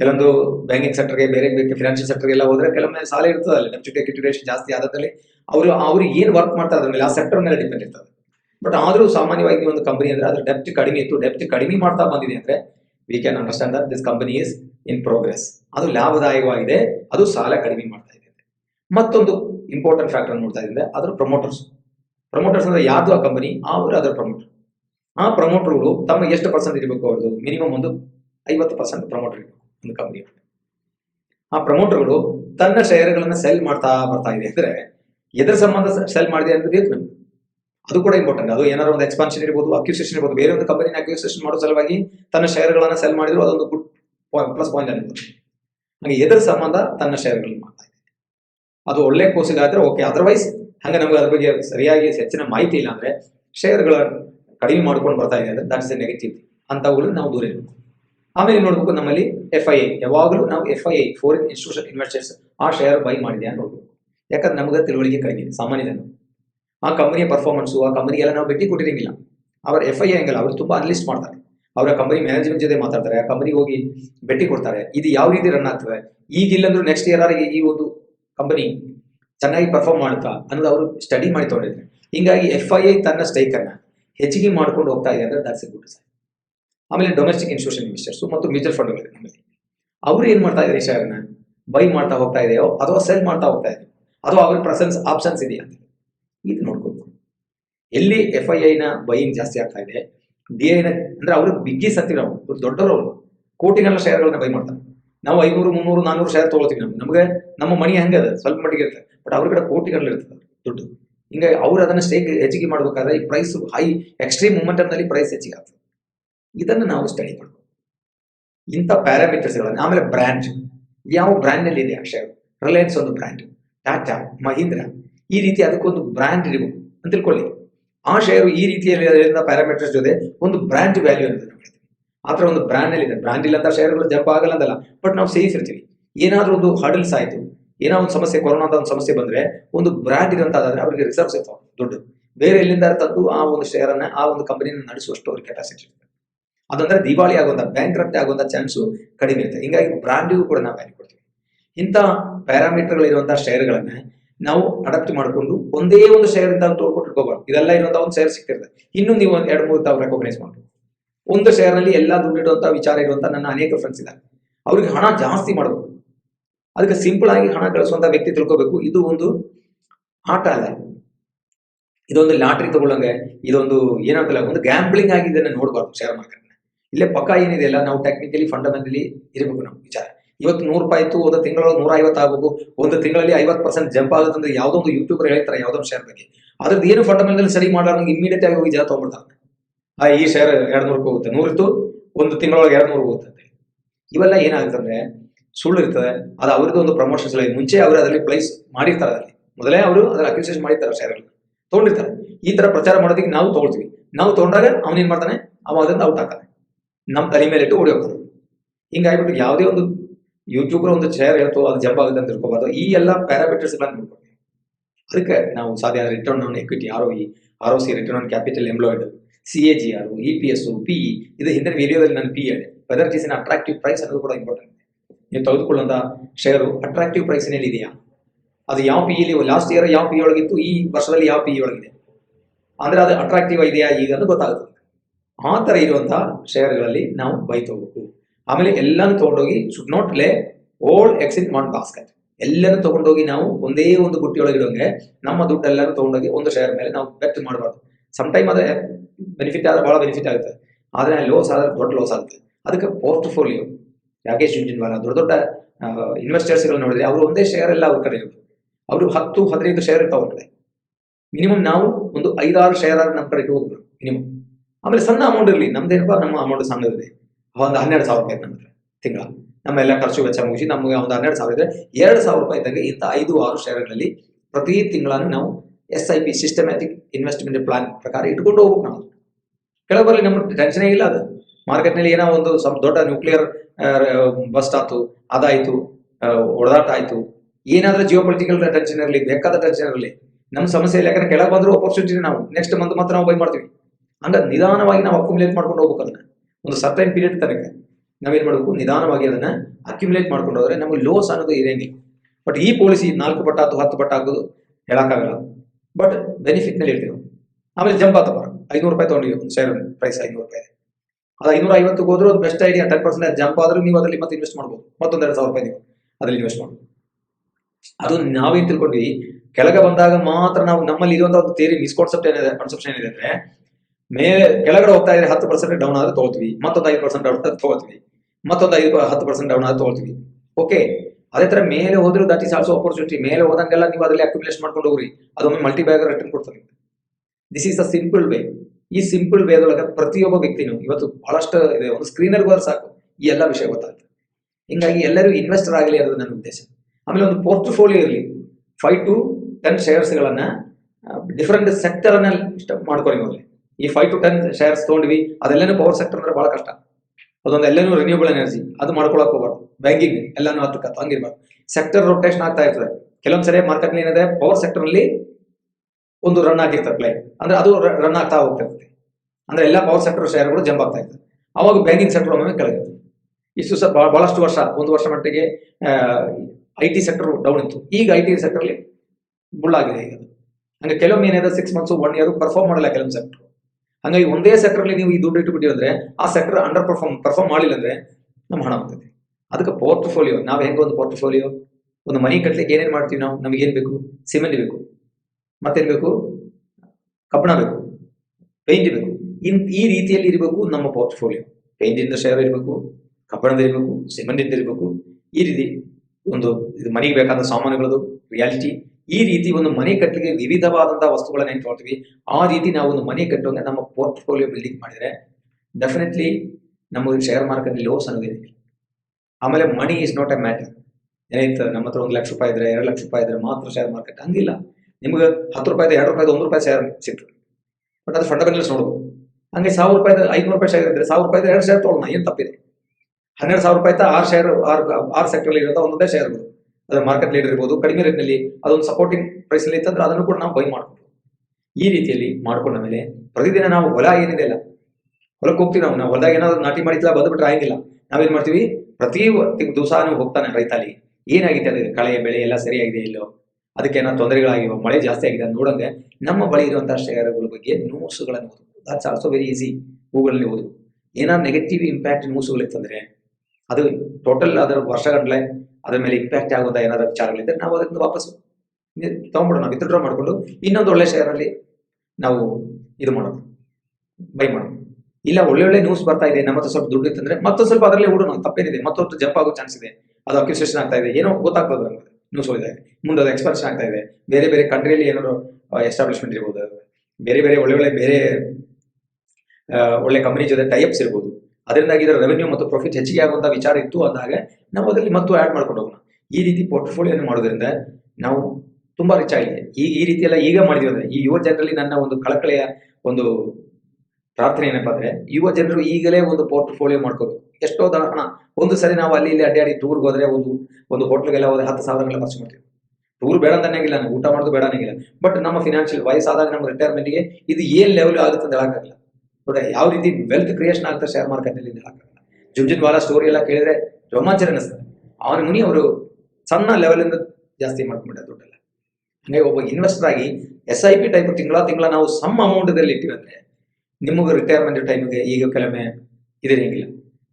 ಕೆಲವೊಂದು ಬ್ಯಾಂಕಿಂಗ್ ಸೆಕ್ಟರ್ಗೆ ಬೇರೆ ಫಿನಾನ್ಷಿಯಲ್ ಸೆಕ್ಟರ್ಗೆಲ್ಲ ಹೋದ್ರೆ ಕೆಲವೊಮ್ಮೆ ಸಾಲ ಇರ್ತದೆ ಅಲ್ಲಿ ಡೆಪ್ಟಿ ಎಕ್ಯುಟೇಷನ್ ಜಾಸ್ತಿ ಆದಲ್ಲಿ ಅವರು ಅವರು ಏನು ವರ್ಕ್ ಮಾಡ್ತಾರೆ ಅದ್ರ ಮೇಲೆ ಆ ಸೆಕ್ಟರ್ ಮೇಲೆ ಡಿಪೆಂಡ್ ಇರ್ತದೆ. ಬಟ್ ಆದರೂ ಸಾಮಾನ್ಯವಾಗಿ ಒಂದು ಕಂಪನಿ ಅಂದ್ರೆ ಅದ್ರ ಡೆಪ್ತ್ ಕಡಿಮೆ ಇತ್ತು. ಡೆಪ್ತ್ ಕಡಿಮೆ ಮಾಡ್ತಾ ಬಂದಿದೆ ಅಂದ್ರೆ we can understand that this company is in progress ಅದು ಲಾಭದಾಯಕವಾಗಿದೆ. ಅದು ಸಾಲ ಕಡಿಮೆ ಮಾಡ್ತಾ ಇದೆ ಮತ್ತೊಂದು ಇಂಪಾರ್ಟೆಂಟ್ ಫ್ಯಾಕ್ಟರ್ ನೋಡ್ತಾ ಇದ್ರೆ ಅದ್ರ ಪ್ರಮೋಟರ್ಸ್ ಪ್ರಮೋಟರ್ಸ್ ಅಂದ್ರೆ ಯಾರ್ದು ಆ ಕಂಪನಿ ಅವರು ಅದರ ಪ್ರಮೋಟರ್ ಆ ಪ್ರಮೋಟರ್ಗಳು ತಮ್ಮ ಎಷ್ಟು ಪರ್ಸೆಂಟ್ ಇರಬೇಕು ಅವ್ರದ್ದು ಮಿನಿಮಮ್ ಒಂದು ಐವತ್ತು ಪರ್ಸೆಂಟ್ ಪ್ರಮೋಟರ್ ಇರಬೇಕು ಒಂದು ಕಂಪ್ನಿ ಆ ಪ್ರಮೋಟರ್ಗಳು ತನ್ನ ಶೇರ್ಗಳನ್ನ ಸೆಲ್ ಮಾಡ್ತಾ ಬರ್ತಾ ಇದೆ ಅಂದ್ರೆ ಎದ್ರ ಸಂಬಂಧ ಸೆಲ್ ಮಾಡಿದೆ ಅಂತ ಬೇಕು ಅದು ಕೂಡ ಇಂಪಾರ್ಟೆಂಟ್ ಅದು ಏನಾದ್ರು ಒಂದು ಎಕ್ಸ್ಪಾನ್ಷನ್ ಇರ್ಬೋದು ಅಕ್ಯೂಸೇಷನ್ ಇರ್ಬೋದು, ಬೇರೆ ಒಂದು ಕಂಪನಿನ ಅಕ್ಯೂಸೇಷನ್ ಮಾಡೋ ಸಲುವಾಗಿ ತನ್ನ ಶೇರ್ಗಳನ್ನ ಸೆಲ್ ಮಾಡಿದ್ರು ಅದೊಂದು ಗುಡ್ ಪ್ಲಸ್ ಪಾಯಿಂಟ್ ಅನ್ಬೋದು. ಹಂಗೆ ಎದ್ರ ಸಂಬಂಧ ತನ್ನ ಶೇರ್ಗಳನ್ನ ಮಾಡ್ತಾ ಇದೆ. ಅದು ಒಳ್ಳೆ ಕೋಸಿಗಾದ್ರೆ ಓಕೆ ಅದರ್ವೈಸ್ ಹಂಗೆ ನಮ್ಗೆ ಅದ್ರ ಬಗ್ಗೆ ಸರಿಯಾಗಿ ಹೆಚ್ಚಿನ ಮಾಹಿತಿ ಇಲ್ಲ ಅಂದ್ರೆ ಶೇರ್ಗಳ ಕಡಿಮೆ ಮಾಡ್ಕೊಂಡು ಬರ್ತಾ ಇದೆ ಅಂದ್ರೆ ದಟ್ಸ್ ಎ ನೆಗೆಟಿವ್ ಅಂತವುಗಳು ನಾವು ದೂರ ಇರಬೇಕು. ಆಮೇಲೆ ನೋಡ್ಬೇಕು ನಮ್ಮಲ್ಲಿ ಎಫ್ ಐ ಐ ಯಾವಾಗಲೂ ನಾವು F I I foreign institution investors ಆ ಶೇರ್ ಬೈ ಮಾಡಿದೆ ಅಂತ ನೋಡ್ಬೇಕು. ಯಾಕಂದ್ರೆ ನಮಗೆ ತಿಳುವಳಿಕೆ ಕಡಿಮೆ ಇದೆ, ಸಾಮಾನ್ಯ ಜನ. ಆ ಕಂಪನಿಯ ಪರ್ಫಾರ್ಮೆನ್ಸು ಆ ಕಂಪನಿಗೆಲ್ಲ ನಾವು ಭೇಟಿ ಕೊಟ್ಟಿರಂಗಿಲ್ಲ. ಅವರ ಎಫ್ ಐ ಹಂಗಲ್ಲ, ಅವರು ತುಂಬಾ ಅನಲಿಸ್ಟ್ ಮಾಡ್ತಾರೆ. ಅವರ ಕಂಪನಿ ಮ್ಯಾನೇಜ್ಮೆಂಟ್ ಜೊತೆ ಮಾತಾಡ್ತಾರೆ, ಆ ಕಂಪನಿಗೆ ಹೋಗಿ ಭೇಟಿ ಕೊಡ್ತಾರೆ. ಇದು ಯಾವ ರೀತಿ ರನ್ ಆಗ್ತದೆ? ಈಗ ಇಲ್ಲಂದ್ರೂ ನೆಕ್ಸ್ಟ್ ಇಯರ್ ಈ ಒಂದು ಕಂಪನಿ ಚೆನ್ನಾಗಿ ಪರ್ಫಾರ್ಮ್ ಮಾಡುತ್ತಾ ಅನ್ನೋದು ಅವರು ಸ್ಟಡಿ ಮಾಡಿ ತೊಗೊಂಡಿದ್ದಾರೆ ಹಿಂಗಾಗಿ ಎಫ್ ಐ ಐ ತನ್ನ ಸ್ಟೈಕ್ ಅನ್ನ ಹೆಚ್ಚಿಗೆ ಮಾಡ್ಕೊಂಡು ಹೋಗ್ತಾ ಇದೆ ಅಂದ್ರೆ ದಾಟ್ಸ್ ಗುಡ್ ಸೈನ್ ಆಮೇಲೆ ಡೊಮೆಸ್ಟಿಕ್ ಇನ್ಸ್ಟಿಟ್ಯೂಷನ್ ಇನ್ವೆಸ್ಟರ್ಸ್ ಮತ್ತು ಮ್ಯೂಚುವಲ್ ಫಂಡ್ಗಳಿದೆ ನಮ್ಮಲ್ಲಿ. ಅವರು ಏನ್ ಮಾಡ್ತಾ ಇದ್ದಾರೆ ಶೇರ್ನ ಬೈ ಮಾಡ್ತಾ ಹೋಗ್ತಾ ಇದೆಯೋ ಅಥವಾ ಸೆಲ್ ಮಾಡ್ತಾ ಹೋಗ್ತಾ ಇದೆಯೋ? ಅಥವಾ ಅವ್ರ ಪ್ರೆಸೆನ್ಸ್ ಆಪ್ಷನ್ಸ್ ಇದೆಯಾ ಅಂತ. ಇದು ನೋಡ್ಕೊಬೇಕು ಎಲ್ಲಿ ಎಫ್ ಐ ಐನ ಬೈಯಿಂಗ್ ಜಾಸ್ತಿ ಆಗ್ತಾ ಇದೆ ಡಿ ಐನ ಅಂದ್ರೆ ಅವರು ಬಿಗ್ಗಿಸ್ ಅಂತೀವಿ ನಾವು ಇವ್ರು ದೊಡ್ಡವರು ಅವರು. ಕೋಟಿಗಳ ಶೇರ್ಗಳನ್ನ ಬೈ ಮಾಡ್ತಾರೆ. ನಾವು ಐನೂರು, ಮುನ್ನೂರು ನಾನ್ನೂರು ಶೇರ್ ತೊಗೊಳ್ತೀವಿ ನಮ್ಗೆ ನಮಗೆ ನಮ್ಮ ಮನಿ ಹಂಗೆ ಅದ ಸ್ವಲ್ಪ ಮಟ್ಟಿಗೆ ಇರ್ತದೆ ಬಟ್ ಅವ್ರ ಕಡೆ ಕೋಟಿಗಳು ಇರ್ತದೆ ದುಡ್ಡು. ಹಿಂಗಾಗಿ ಅವ್ರು ಅದನ್ನ ಸ್ಟೇಕ್ ಹೆಚ್ಚಿಗೆ ಮಾಡ್ಬೇಕಾದ್ರೆ ಈ ಪ್ರೈಸ್ ಹೈ ಎಕ್ಸ್ಟ್ರೀಮ್ ಮೂಮೆಂಟಮ್ನಲ್ಲಿ ಪ್ರೈಸ್ ಹೆಚ್ಚಿಗೆ ಆಗ್ತದೆ. ಇದನ್ನು ನಾವು ಸ್ಟಡಿ ಮಾಡಬೇಕು. ಇಂಥ ಪ್ಯಾರಾಮೀಟರ್ಸ್ಗಳನ್ನು ಆಮೇಲೆ ಬ್ರ್ಯಾಂಡ್ ಯಾವ ಬ್ರ್ಯಾಂಡ್ನಲ್ಲಿ ಇದೆ ಅಕ್ಷಯ ರಿಲಯನ್ಸ್ ಒಂದು ಬ್ರ್ಯಾಂಡ್ ಟಾಟಾ ಮಹೀಂದ್ರ ಈ ರೀತಿ ಅದಕ್ಕೊಂದು ಬ್ರ್ಯಾಂಡ್ ಇರಬೇಕು ಅಂತ ತಿಳ್ಕೊಳ್ಳಿ. ಆ ಶೇರು ಈ ರೀತಿಯಲ್ಲಿ ಪ್ಯಾರಾಮೀಟರ್ಸ್ ಜೊತೆ ಒಂದು ಬ್ರ್ಯಾಂಡ್ ವ್ಯಾಲ್ಯೂ ಅಂತ ನಾವು ಆ ಥರ ಒಂದು ಬ್ರ್ಯಾಂಡ್ ಇದೆ ಬ್ರ್ಯಾಂಡ್ ಇಲ್ಲ ಅಂತ ಶೇರ್ಗಳು ಜಂಪ್ ಆಗಲ್ಲ ಅಂತಲ್ಲ ಬಟ್ ನಾವು ಸೇಫ್ ಇರ್ತೀವಿ ಏನಾದರೂ ಒಂದು ಹಡಲ್ಸ್ ಆಯಿತು. ಏನೋ ಒಂದು ಸಮಸ್ಯೆ ಕೊರೋನಾದ ಒಂದು ಸಮಸ್ಯೆ ಬಂದ್ರೆ ಒಂದು ಬ್ರ್ಯಾಂಡ್ ಇರೋಂತಾದ್ರೆ ಅವರಿಗೆ ರಿಸರ್ವ್ಸ್ ಇರ್ತಾವೆ, ದುಡ್ಡು. ಬೇರೆ ಎಲ್ಲಿಂದ ತಂದು ಆ ಒಂದು ಶೇರನ್ನ ಆ ಒಂದು ಕಂಪನಿನ ನಡೆಸುವಷ್ಟು ಅವ್ರಿಗೆ ಕೆಪಾಸಿಟಿ ಇರುತ್ತೆ. ಅದಂದ್ರೆ ದಿವಾಳಿ ಆಗುವಂತ ಬ್ಯಾಂಕ್ ರಫ್ಟಿ ಆಗುವಂತ ಚಾನ್ಸು ಕಡಿಮೆ ಇರುತ್ತೆ. ಹಿಂಗಾಗಿ ಬ್ರಾಂಡಿಗೂ ಕೂಡ ನಾವು ವ್ಯಾಲ್ಯೂ ಕೊಡ್ತೀವಿ. ಇಂಥ ಪ್ಯಾರಾಮೀಟರ್ಗಳಿರುವಂತಹ ಶೇರ್ಗಳನ್ನ ನಾವು ಅಡಾಪ್ಟ್ ಮಾಡಿಕೊಂಡು ಒಂದೇ ಒಂದು ಶೇರ್ ಅಂತ ತೋಡ್ಕೊಂಡು ಇದೆಲ್ಲ ಇರುವಂತಹ ಒಂದು ಶೇರ್ ಸಿಕ್ತಿರ್ತದೆ ಇನ್ನು ನೀವು ಒಂದು ಎರಡು ಮೂರು ತಾವು ರೆಕಗ್ನೈಸ್ ಮಾಡಿ ಒಂದು ಶೇರ್ನಲ್ಲಿ ಎಲ್ಲ ದುಡ್ಡಿಡುವಂತ ವಿಚಾರ ಇರುವಂತ ನನ್ನ ಅನೇಕ ಫ್ರೆಂಡ್ಸ್ ಇದ್ದಾರೆ. ಅವ್ರಿಗೆ ಹಣ ಜಾಸ್ತಿ ಮಾಡಬೇಕು ಅದಕ್ಕೆ ಸಿಂಪಲ್ ಆಗಿ ಹಣ ಗಳಿಸುವಂತ ವ್ಯಕ್ತಿ ತಿಳ್ಕೋಬೇಕು. ಇದು ಒಂದು ಆಟ ಅಲ್ಲ. ಇದೊಂದು ಲಾಟ್ರಿ ತಗೊಳ್ಳಂಗೆ, ಇದೊಂದು ಏನಂತಲ್ಲ, ಒಂದು ಗ್ಯಾಂಬ್ಲಿಂಗ್ ಆಗಿ ಇದನ್ನ ನೋಡಬಾರ್ದು ಶೇರ್ ಮಾರ್ಕೆಟ್ ಇಲ್ಲೇ ಪಕ್ಕ ಏನಿದೆಯಲ್ಲ ನಾವು ಟೆಕ್ನಿಕಲಿ ಫಂಡಮೆಂಟಲಿ ಇರಬೇಕು ನಮ್ಮ ವಿಚಾರ. ಇವತ್ತು ನೂರು ರೂಪಾಯಿ ಇತ್ತು ಒಂದು ತಿಂಗಳೊಳಗೆ ನೂರ ಐವತ್ತು ಆಗಬೇಕು ಒಂದು ತಿಂಗಳಲ್ಲಿ ಐವತ್ತು ಪರ್ಸೆಂಟ್ ಜಂಪ್ ಆಗುತ್ತೆ ಅಂದ್ರೆ ಯಾವುದೋ ಒಂದು ಯೂಟ್ಯೂಬರ್ ಹೇಳ್ತಾರೆ, ಯಾವುದೋ ಒಂದು ಶೇರ್ ಬಗ್ಗೆ. ಅದ್ರದ್ದು ಏನು ಫಂಡಮೆಂಟಲ್ ಸರಿ ಮಾಡಲಾರ ಇಮಿಡಿಯೇಟ್ ಆಗಿ ಹೋಗಿ ಜನ ತಗೊಂಡ್ಬಿಡ್ತಾರೆ. ಆ, ಈ ಶೇರ್ ಎರಡು ನೂರಕ್ಕೆ ಹೋಗುತ್ತೆ. ನೂರಿತ್ತು, ಒಂದು ತಿಂಗಳೊಳಗೆ ಎರಡು ನೂರು ಹೋಗುತ್ತೆ ಇವೆಲ್ಲ ಇವೆಲ್ಲ ಏನಾಗುತ್ತಂದ್ರೆ ಸುಳ್ಳು ಇರ್ತದೆ, ಅದು ಅವ್ರದ್ದು ಒಂದು ಪ್ರಮೋಷನ್ಸ್ ಅಲ್ಲಿ ಮುಂಚೆ ಅವರು ಅದರಲ್ಲಿ ಪ್ಲೇಸ್ ಮಾಡಿರ್ತಾರೆ ಅದರಲ್ಲಿ. ಮೊದಲೇ ಅವರು ಅದರ ಅಕ್ಯೂಸೇಷನ್ ಮಾಡಿರ್ತಾರೆ ಅಲ್ಲಿ. ತೊಗೊಂಡಿರ್ತಾರೆ. ಈ ತರ ಪ್ರಚಾರ ಮಾಡೋದಕ್ಕೆ ನಾವು ತಗೊಳ್ತೀವಿ. ನಾವು ತಗೊಂಡಾಗ ಅವನು ಏನ್ ಮಾಡ್ತಾನೆ? ಅವ ಅದನ್ನ ಔಟ್ ಆಗ್ತಾನೆ ನಮ್ಮ ತಲೆ ಮೇಲೆ ಇಟ್ಟು ಓಡಿ ಹೋಗ್ತಾನೆ. ಹಿಂಗಾಗ್ಬಿಟ್ಟು ಯಾವುದೇ ಒಂದು ಯೂಟ್ಯೂಬರ್ ಒಂದು ಚೇರ್ ಹೇಳ್ತೋ, ಅದು ಜಂಪ್ ಆಗುತ್ತೆ ಅಂತ ತಿಳ್ಕೊಬಾರ್ದು. ಈ ಎಲ್ಲ ಪ್ಯಾರಾಮೀಟರ್ಸ್ ಎಲ್ಲ ನೋಡ್ಕೊಳ್ತೀವಿ ಅದಕ್ಕೆ ನಾವು ಸಾಧ್ಯ return on equity R E R O C return on capital employed C A G R E P S P ಇದು ಹಿಂದಿನ ವಿಡಿಯೋದಲ್ಲಿ ನಾನು ಪಿ ಹೇಳಿದೆ. Whether is an attractive price ಅನ್ನೋದು ಕೂಡ ಇಂಪಾರ್ಟೆಂಟ್ ನೀವು ತೆಗೆದುಕೊಳ್ಳುವಂತ ಶೇರು ಅಟ್ರಾಕ್ಟಿವ್ ಪ್ರೈಸ್ನಲ್ಲಿ ಇದೆಯಾ? ಅದು ಯಾವ ಪಿ ಇಲ್ಲಿ ಲಾಸ್ಟ್ ಇಯರ್ ಯಾವ ಪಿ ಒಳಗಿತ್ತು? ಈ ವರ್ಷದಲ್ಲಿ ಯಾವ ಪಿ ಒಳಗಿದೆ? ಅಂದ್ರೆ ಅದು ಅಟ್ರಾಕ್ಟಿವ್ ಇದೆಯಾ ಈಗ ಅಂತ ಗೊತ್ತಾಗುತ್ತೆ. ಆ ಥರ ಇರುವಂಥ ಶೇರ್ಗಳಲ್ಲಿ ನಾವು ಬೈ ತಗೋಬೇಕು ಆಮೇಲೆ ಎಲ್ಲಾನು ತಗೊಂಡೋಗಿ should not lay old exit ಮಾಡ್ ಬಾಸ್ಕೆಟ್ ಎಲ್ಲನೂ ತೊಗೊಂಡೋಗಿ ನಾವು ಒಂದೇ ಒಂದು ಬುಟ್ಟಿ ಇಡೋಂಗೆ ನಮ್ಮ ದುಡ್ಡೆಲ್ಲರೂ ತೊಗೊಂಡೋಗಿ ಒಂದು ಶೇರ್ ಮೇಲೆ ನಾವು ಬೆಟ್ ಮಾಡಬಾರ್ದು. ಸಮ್ ಟೈಮ್ ಅದೇ ಬೆನಿಫಿಟ್ ಆದ್ರೆ ಬಹಳ ಬೆನಿಫಿಟ್ ಆಗುತ್ತೆ. ಆದರೆ ಲೋಸ್ ಆದ್ರೆ ದೊಡ್ಡ ಲಾಸ್ ಆಗುತ್ತೆ. ಅದಕ್ಕೆ ಪೋರ್ಟ್ಫೋಲಿಯೋ ರಾಕೇಶ್ ಜುಂಜನ್ವಾಲ ದೊಡ್ಡ ದೊಡ್ಡ ಇನ್ವೆಸ್ಟರ್ಸ್ಗಳು ನೋಡಿದ್ರೆ ಅವರು ಒಂದೇ ಶೇರ್ ಎಲ್ಲ ಅವ್ರ ಕಡೆ ಇರೋದು. ಅವರು ಹತ್ತು, ಹದಿನೈದು ಶೇರ್ ಇರ್ತಾವ ಅವ್ರ ಕಡೆ. ಮಿನಿಮಮ್ ನಾವು ಒಂದು ಐದಾರು ಶೇರ್ ನಮ್ಮ ಕಡೆ ಹೋಗ್ಬೇಕು ಮಿನಿಮಮ್ ಆಮೇಲೆ ಸಣ್ಣ ಅಮೌಂಟ್ ಇರಲಿ, ನಮ್ದೇನಪ್ಪ, ನಮ್ಮ ಅಮೌಂಟ್ ಸಣ್ಣದಿದೆ. ಒಂದು ಹನ್ನೆರಡು ಸಾವಿರ ರೂಪಾಯಿ ನಮ್ಮ ತಿಂಗಳ. ನಮ್ಮೆಲ್ಲ ಖರ್ಚು ವೆಚ್ಚ ಮುಗಿಸಿ ನಮಗೆ ಒಂದು ಹನ್ನೆರಡು ಸಾವಿರ ಇದ್ರೆ ಎರಡು ಸಾವಿರ ರೂಪಾಯಿ ಇದ್ದಂಗೆ ಇಂಥ ಐದು, ಆರು ಶೇರ್ಗಳಲ್ಲಿ ಪ್ರತಿ ತಿಂಗಳನ್ನು ನಾವು S I P systematic investment plan ಪ್ರಕಾರ ಇಟ್ಕೊಂಡು ಹೋಗ್ಬೇಕು ನಾವು. ಕೆಲವರಲ್ಲಿ ನಮ್ಮ ಟೆನ್ಷನೇ ಇಲ್ಲ ಅದು. ಮಾರ್ಕೆಟ್ನಲ್ಲಿ ಏನೋ ಒಂದು ಸ್ವಲ್ಪ ದೊಡ್ಡ ನ್ಯೂಕ್ಲಿಯರ್ ಬಸ್ಟ್ ಆಯ್ತು ಅದಾಯ್ತು ಹೊಡೆದಾಟ ಆಯ್ತು. ಏನಾದ್ರೂ ಜಿಯೋ ಪೊಲಿಟಿಕಲ್ ಟೆನ್ಷನ್ ಇರಲಿ, ಬೇಕಾದ ಟೆನ್ಷನ್ ಇರಲಿ ನಮ್ಮ ಸಮಸ್ಯೆ ಇಲ್ಲ ಯಾಕಂದ್ರೆ ಕೆಳಗೆ ಬಂದರೂ ಅಪರ್ಚುನಿಟಿ ನಾವು ನೆಕ್ಸ್ಟ್ ಮಂತ್ ಮಾತ್ರ ನಾವು ಬೈ ಮಾಡ್ತೀವಿ. ಅಂದ್ರೆ ನಿಧಾನವಾಗಿ ನಾವು ಅಕ್ಯುಮುಲೇಟ್ ಮಾಡ್ಕೊಂಡು ಹೋಗ್ಬೇಕು ಅದನ್ನ. ಒಂದು ಸರ್ಟೈನ್ ಪೀರಿಯಡ್ ತನಕ ನಾವೇನ್ ಮಾಡಬೇಕು? ನಿಧಾನವಾಗಿ ಅದನ್ನ ಅಕ್ಯುಮುಲೇಟ್ ಮಾಡ್ಕೊಂಡು ಹೋದ್ರೆ ನಮ್ಗೆ ಲೋಸ್ ಅನ್ನೋದು ಇರಂಗಿಲ್ಲ ಬಟ್ ಈ ಪಾಲಿಸಿ ನಾಲ್ಕು ಪಟ್ಟ ಅಥವಾ ಹತ್ತು ಪಟ್ಟ ಆಗೋದು ಹೇಳಕ್ಕಾಗಲ್ಲ. ಬಟ್ ಬೆನಿಫಿಟ್ನಲ್ಲಿ ಇರ್ತೀವಿ ಆಮೇಲೆ ಜಂಪ್ ಆತಪ್ಪ ಐನೂರು ರೂಪಾಯಿ ತೊಗೊಂಡಿವಿ ಒಂದು ಶೇರ್ ಪ್ರೈಸ್ ಐನೂರು ರೂಪಾಯಿ. ಅದು ಐನೂರ ಐವತ್ತಿಗೆ ಹೋದ್ರೂ ಅದು best idea ten percent jump ಆದ್ರೂ ನೀವು ಅದರಲ್ಲಿ ಮತ್ತೆ ಇನ್ವೆಸ್ಟ್ ಮಾಡ್ಬೋದು. ಮತ್ತೊಂದು ಎರಡು ಸಾವಿರ ರೂಪಾಯಿ ನೀವು ಅದರಲ್ಲಿ ಇನ್ವೆಸ್ಟ್ ಮಾಡ್ಬೋದು. ಅದು ನಾವೇನ್ ತಿಳ್ಕೊಂಡ್ವಿ? ಕೆಳಗೆ ಬಂದಾಗ ಮಾತ್ರ ನಾವು ನಮ್ಮಲ್ಲಿ ಇರುವಂತಹ ಒಂದು ತೇರಿ ಮಿಸ್ಕಾನ್ಸೆಪ್ಟ್ ಏನಿದೆ ಕನ್ಸೆಪ್ಷನ್ ಏನಿದೆ ಅಂದ್ರೆ, ಮೇಲೆ ಕೆಳಗಡೆ ಹೋಗ್ತಾ ಇದ್ರೆ ಹತ್ತು ಪರ್ಸೆಂಟ್ ಡೌನ್ ಆದ್ರೆ ತಗೋತೀವಿ. ಮತ್ತೊಂದು ಐದು ಪರ್ಸೆಂಟ್ ಡೌನ್ ಆದ್ರೆ ತಗೊಳ್ತೀವಿ ಮತ್ತೊಂದು ಐದು, ಹತ್ತು ಪರ್ಸೆಂಟ್ ಡೌನ್ ಆದ್ರೆ ತಗೋತೀವಿ. ಓಕೆ ಅದೇ ತರ ಮೇಲೆ ಹೋದ್ರು ದಟ್ ಇಸ್ ಆಲ್ಸೋ ಅಪರ್ಚುನಿಟಿ ಮೇಲೆ ಹೋದಂಗೆಲ್ಲ ನೀವು ಅದರಲ್ಲಿ ಅಕ್ಯುಮುಲೇಟ್ ಮಾಡ್ಕೊಂಡು ಹೋಗ್ರಿ. ಅದೊಮ್ಮೆ ಮಲ್ಟಿ ಬ್ಯಾಗರ್ ರಿಟರ್ನ್ ಕೊಡ್ತಾರೆ this is a simple way ಈ ಸಿಂಪಲ್ ವೇದೊಳಗೆ ಪ್ರತಿಯೊಬ್ಬ ವ್ಯಕ್ತಿನೂ ಇವತ್ತು ಬಹಳಷ್ಟು ಇದೆ. ಒಂದು ಸ್ಕ್ರೀನರ್ ಹೋದ್ರೆ ಸಾಕು. ಈ ಎಲ್ಲ ವಿಷಯ ಗೊತ್ತಾಗುತ್ತೆ. ಹಿಂಗಾಗಿ ಎಲ್ಲರೂ ಇನ್ವೆಸ್ಟರ್ ಆಗಲಿ ಅನ್ನೋದು ನನ್ನ ಉದ್ದೇಶ. ಆಮೇಲೆ ಒಂದು ಪೋರ್ಟ್ಫೋಲಿಯೋ ಇರಲಿ. ಫೈವ್ ಟು ಟೆನ್ ಶೇರ್ಸ್ಗಳನ್ನ ಡಿಫ್ರೆಂಟ್ ಸೆಕ್ಟರ್ ಅನ್ನ ಮಾಡ್ಕೊಳ್ಳಿ ಮೊದಲು. ಈ ಫೈವ್ ಟು ಟೆನ್ ಶೇರ್ಸ್ ತೊಗೊಂಡ್ವಿ, ಅದೆಲ್ಲನೂ ಪವರ್ ಸೆಕ್ಟರ್ ಅಂದ್ರೆ ಬಹಳ ಕಷ್ಟ. ಅದೊಂದು ಎಲ್ಲನೂ ರಿನ್ಯೂಬಲ್ ಎನರ್ಜಿ ಅದು ಮಾಡ್ಕೊಳಕ್ ಹೋಗ್ಬಾರ್ದು. ಬ್ಯಾಂಕಿಂಗ್ ಎಲ್ಲಾನು ಹತ್ತಕ್ಕೆ ಹಂಗಿರ್ಬಾರ್ದು ಸೆಕ್ಟರ್ ರೊಟೇಷನ್ ಆಗ್ತಾ ಇರ್ತದೆ. ಕೆಲವೊಂದ್ಸರಿ ಮಾರ್ಕೆಟ್ ಏನಿದೆ ಪವರ್ ಸೆಕ್ಟರ್ ಅಲ್ಲಿ ಒಂದು ರನ್ ಆಗಿರ್ತದೆ ಪ್ಲೇ ಅಂದ್ರೆ ಅದು ರನ್ ಆಗ್ತಾ ಹೋಗ್ತಿರ್ತದೆ. ಅಂದ್ರೆ ಎಲ್ಲ ಪವರ್ ಸೆಕ್ಟರ್ ಶೇರ್ಗಳು ಜಂಪ್ ಆಗ್ತಾ ಇರ್ತದೆ ಅವಾಗ ಬ್ಯಾಂಕಿಂಗ್ ಸೆಕ್ಟರ್ ಒಮ್ಮೆ ಕೆಳಗಿರ್ತದೆ ಇಷ್ಟು ಸಹ ಬಹಳ- ಬಹಳಷ್ಟು ವರ್ಷ, ಒಂದು ವರ್ಷ ಮಟ್ಟಿಗೆ ಐ ಟಿ ಸೆಕ್ಟರ್ ಡೌನ್ ಇತ್ತು. ಈಗ ಐ ಟಿ ಸೆಕ್ಟರ್ಲಿ ಬುಳ್ಳಾಗಿದೆ ಈಗ. ಹಂಗೆ ಕೆಲವೊಮ್ಮೆ ಏನಿದೆ six months one year perform ಮಾಡಲ್ಲ ಕೆಲವೊಂದು ಸೆಕ್ಟರ್ ಹಂಗಾಗಿ ಒಂದೇ ಸೆಕ್ಟರ್ಲಿ ನೀವು ಈ ದುಡ್ಡು ಇಟ್ಟುಬಿಟ್ಟಿವಿ ಅಂದ್ರೆ, ಆ ಸೆಕ್ಟರ್ ಅಂಡರ್ ಪರ್ಫಾರ್ಮ್ ಪರ್ಫಾರ್ಮ್ ಮಾಡಿಲ್ಲ ಅಂದ್ರೆ ನಮ್ಮ ಹಣ ಹೋಗ್ತದೆ. ಅದಕ್ಕೆ ಪೋರ್ಟ್ಫೋಲಿಯೋ ನಾವು ಹೆಂಗೆ ಒಂದು ಪೋರ್ಟ್ಫೋಲಿಯೋ ಒಂದು ಮನಿ ಕಟ್ಟಲಿಕ್ಕೆ ಏನೇನು ಮಾಡ್ತೀವಿ ನಾವು? ನಮಗೇನು ಬೇಕು? ಸಿಮೆಂಟ್ ಬೇಕು. ಮತ್ತೇನು ಬೇಕು? ಕಬ್ಬಣ ಬೇಕು. ಪೇಂಟ್ ಬೇಕು. ಇನ್ ಈ ರೀತಿಯಲ್ಲಿ ಇರಬೇಕು ನಮ್ಮ ಪೋರ್ಟ್ಫೋಲಿಯೋ ಪೇಂಟಿಂದ ಶೇರ್ ಇರಬೇಕು ಕಬ್ಬಣದ ಇರಬೇಕು, ಸಿಮೆಂಟಿಂದ ಇರಬೇಕು. ಈ ರೀತಿ ಒಂದು ಇದು ಮನೆಗೆ ಬೇಕಾದ ಸಾಮಾನುಗಳದು ರಿಯಾಲಿಟಿ ಈ ರೀತಿ ಒಂದು ಮನೆ ಕಟ್ಟಲಿಕ್ಕೆ ವಿವಿಧವಾದಂತಹ ವಸ್ತುಗಳನ್ನ ಏನ್ ತಗೊಳ್ತೀವಿ? ಆ ರೀತಿ ನಾವು ಒಂದು ಮನೆ ಕಟ್ಟುವಾಗ ನಮ್ಮ ಪೋರ್ಟ್ಫೋಲಿಯೋ ಬಿಲ್ಡಿಂಗ್ ಮಾಡಿದ್ರೆ ಡೆಫಿನೆಟ್ಲಿ ನಮ್ಮ ಶೇರ್ ಮಾರ್ಕೆಟ್ ಲೋಸ್ ಅನ್ನೋದಿದೆ ಆಮೇಲೆ money is not a matter ಏನಾಯ್ತು? ನಮ್ಮ ಹತ್ರ ಒಂದು ಲಕ್ಷ ರೂಪಾಯಿ ಇದ್ರೆ, ಎರಡು ಲಕ್ಷ ರೂಪಾಯಿ ಇದ್ರೆ ಮಾತ್ರ ಶೇರ್ ಮಾರ್ಕೆಟ್ ಹಂಗಿಲ್ಲ. ನಿಮ್ಗೆ ಹತ್ತು ರೂಪಾಯಿದ, ಎರಡು ರೂಪಾಯಿದ, ಒಂದು ರೂಪಾಯಿ ಶೇರ್ ಸಿಗ್ತದೆ ಬಟ್ ಅದು ಫಂಡಮೆಂಟಲ್ಸ್ ನೋಡ್ಬೋದು ಹಂಗೆ ಸಾವಿರ ರೂಪಾಯಿದ ಐನೂರು ರೂಪಾಯಿ ಶೇರ್ ಇದ್ರೆ ಸಾವಿರ ರೂಪಾಯಿದ ಎರಡು ಶೇರ್ ತೊಗೊಳ್ಳೋಣ, ಏನು ತಪ್ಪಿದೆ? ಹನ್ನೆರಡು ಸಾವಿರ ರೂಪಾಯಿ ಆರು ಶೇರ್ ಆರು ಆರು ಸೆಕ್ಟರ್ ಇರೋದ, ಒಂದೊಂದೇ ಶೇರ್ಗಳು ಅದ್ರ ಮಾರ್ಕೆಟ್ ಲೀಡರ್ ಇರ್ಬೋದು, ಕಡಿಮೆ ರೇಟ್ನಲ್ಲಿ ಅದೊಂದು ಸಪೋರ್ಟಿಂಗ್ ಪ್ರೈಸ್ ಅಲ್ಲಿ ಇತ್ತಂದ್ರೆ ಅದನ್ನು ಕೂಡ ನಾವು ಬೈ ಮಾಡ್ಬೋದು. ಈ ರೀತಿಯಲ್ಲಿ ಮಾಡ್ಕೊಂಡ ಮೇಲೆ ಪ್ರತಿದಿನ ನಾವು ಹೊಲ ಏನಿದೆ ಇಲ್ಲ ಹೊಲಕ್ಕೆ ಹೋಗ್ತೀವಿ ನಾವು. ನಾವು ಹೊಲದಾಗ ಏನಾದ್ರು ನಾಟಿ ಮಾಡಿದ್ಲ, ಬಂದ್ಬಿಟ್ರೆ ಆಗಿಲ್ಲ. ನಾವೇನ್ ಮಾಡ್ತೀವಿ? ಪ್ರತಿ ದಿವಸ ನೀವು ಹೋಗ್ತಾನೆ ರೈತ ಅಲ್ಲಿ ಏನಾಗಿದೆ ಅದು? ಕಳೆ, ಬೆಳೆ ಎಲ್ಲ ಸರಿಯಾಗಿದೆ ಇಲ್ಲೋ ಅದಕ್ಕೆ ಏನೋ ತೊಂದರೆಗಳಾಗಿವೆ ಮಳೆ ಜಾಸ್ತಿ ಆಗಿದೆ ನೋಡಂಗೆ ನಮ್ಮ ಬಳಿ ಇರುವಂತಹ ಶೇರ್ಗಳ ಬಗ್ಗೆ ನ್ಯೂಸ್ಗಳನ್ನು ಓದು. ದಟ್ಸ್ ಆಲ್ಸೋ ವೆರಿ ಈಸಿ ಗೂಗಲ್ನಲ್ಲಿ ಓದು. ಏನಾದ್ರು ನೆಗೆಟಿವ್ ಇಂಪ್ಯಾಕ್ಟ್ ನ್ಯೂಸ್ಗಳಿತ್ತಂದ್ರೆ ಅದು ಟೋಟಲ್ ಅದರ ವರ್ಷಗಟ್ಟಲೆ ಅದ್ರ ಮೇಲೆ ಇಂಪ್ಯಾಕ್ಟ್ ಆಗೋದ ಏನಾದ್ರು ವಿಚಾರಗಳಿದ್ದರೆ ನಾವು ಅದನ್ನ ವಾಪಸ್ ತಗೊಂಡ್ಬಿಡೋಣ. ವಿತ್ಡ್ರಾ ಮಾಡಿಕೊಂಡು ಇನ್ನೊಂದು ಒಳ್ಳೆ ಶೇರಲ್ಲಿ ನಾವು ಇದು ಮಾಡೋದು. ಬೈ ಮಾಡೋದು. ಇಲ್ಲ ಒಳ್ಳೆ ಒಳ್ಳೆ ನ್ಯೂಸ್ ಬರ್ತಾ ಇದೆ ನಮ್ಮ ಸ್ವಲ್ಪ ದುಡ್ಡು ಇತ್ತಂದ್ರೆ ಮತ್ತೊಂದು ಸ್ವಲ್ಪ ಅದರಲ್ಲಿ ಹೂಡೋಣ. ತಪ್ಪೇನಿದೆ. ಮತ್ತೊಂದು ಜಂಪ್ ಆಗೋ ಚಾನ್ಸ್ ಇದೆ. ಅದು ಅಕ್ಯುಸೇಷನ್ ಆಗ್ತಾ ಇದೆ. ಏನೋ ಗೊತ್ತಾಗ್ತದೆ ನಮಗೆ. ನ್ಯೂಸ್ ಹೋಗಿದೆ. ಮುಂದೆ ಅದು ಎಕ್ಸ್ಪರ್ಟ್ಸ್ ಆಗ್ತಾ ಇದೆ. ಬೇರೆ ಬೇರೆ ಕಂಟ್ರಿಯಲ್ಲಿ ಏನಾದ್ರು ಎಸ್ಟಾಬ್ಲಿಷ್ಮೆಂಟ್ ಇರ್ಬೋದು. ಬೇರೆ ಬೇರೆ ಒಳ್ಳೆ ಒಳ್ಳೆ ಬೇರೆ ಒಳ್ಳೆ ಕಂಪನಿ ಜೊತೆ ಟೈಪ್ಸ್ ಇರ್ಬೋದು. ಅದರಿಂದಾಗಿ ಇದರ ರೆವೆನ್ಯೂ ಮತ್ತು ಪ್ರಾಫಿಟ್ ಹೆಚ್ಚಿಗೆ ಆಗುವಂಥ ವಿಚಾರ ಇತ್ತು ಅಂದಾಗ ನಾವು ಅದರಲ್ಲಿ ಮತ್ತು ಆ್ಯಡ್ ಮಾಡ್ಕೊಂಡು ಹೋಗೋಣ. ಈ ರೀತಿ ಪೋರ್ಟ್ಫೋಲಿಯೋನ ಮಾಡೋದ್ರಿಂದ ನಾವು ತುಂಬ ರಿಚ್ ಆಗಿದೆ. ಈಗ ಈ ರೀತಿ ಎಲ್ಲ ಈಗ ಮಾಡಿದ್ವಿ ಅಂದರೆ, ಈ ಯುವ ಜನರಲ್ಲಿ ನನ್ನ ಒಂದು ಕಳಕಳೆಯ ಒಂದು ಪ್ರಾರ್ಥನೆ ಏನಪ್ಪ ಅಂದರೆ ಯುವ ಜನರು ಈಗಲೇ ಒಂದು ಪೋರ್ಟ್ಫೋಲಿಯೋ ಮಾಡ್ಕೋಬೇಕು. ಎಷ್ಟೋ ದನ ಹಣ ಒಂದು ಸರಿ ನಾವು ಅಲ್ಲಿ ಇಲ್ಲಿ ಅಡ್ಡಾಡಿ ಟೂರ್ಗೆ ಹೋದ್ರೆ ಒಂದು ಒಂದು ಹೋಟ್ಲಿಗೆಲ್ಲ ಹೋದ್ರೆ ಹತ್ತು ಸಾವಿರಗಳ ಖರ್ಚು ಮಾಡ್ತೀವಿ. ಟೂರ್ ಬೇಡ ಅಂತ ಅನ್ನಂಗಿಲ್ಲ ನಾವು ಊಟ ಮಾಡೋದು ಬೇಡ ಅನ್ನಂಗಿಲ್ಲ ಬಟ್ ನಮ್ಮ ಫಿನಾನ್ಷಿಯಲ್ ವಯಸ್ಸಾದಾಗ ನಮ್ಮ ರಿಟೈರ್ಮೆಂಟ್ಗೆ ಇದು ಏನ್ ಲೆವೆಲ್ ಆಗುತ್ತೆ ಅಂತ ಹೇಳಕ್ಕಾಗಲ್ಲ. ನೋಡಿ ಯಾವ ರೀತಿ ವೆಲ್ತ್ ಕ್ರಿಯೇಷನ್ ಆಗ್ತದೆ ಶೇರ್ ಮಾರ್ಕೆಟ್ ಅಲ್ಲಿ ಹೇಳಕ್ಕಾಗಲ್ಲ. ಜುಂಜುನ್ವಾಲಾ ಸ್ಟೋರಿ ಎಲ್ಲ ಕೇಳಿದ್ರೆ ರೋಮಾಂಚನ ಅನಿಸ್ತದೆ. ಅವನ ಮುನಿ ಅವರು ಸಣ್ಣ ಲೆವೆಲ್ ಇಂದ ಜಾಸ್ತಿ ಮಾಡ್ಕೊಂಡ್ಬಿಟ್ಟ ದುಡ್ಡೆಲ್ಲ. ಹಂಗೆ ಒಬ್ಬ ಇನ್ವೆಸ್ಟರ್ ಆಗಿ ಎಸ್ ಐ ಪಿ ಟೈಪ್ ತಿಂಗಳ ತಿಂಗಳ ನಾವು ಸಮ್ ಅಮೌಂಟದಲ್ಲಿ ಇಟ್ಟಿವಂದ್ರೆ ನಿಮಗೆ ರಿಟೈರ್ಮೆಂಟ್ ಟೈಮಿಗೆ ಈಗ ಕೆಲವೇ ಇದಿರಂಗಿಲ್ಲ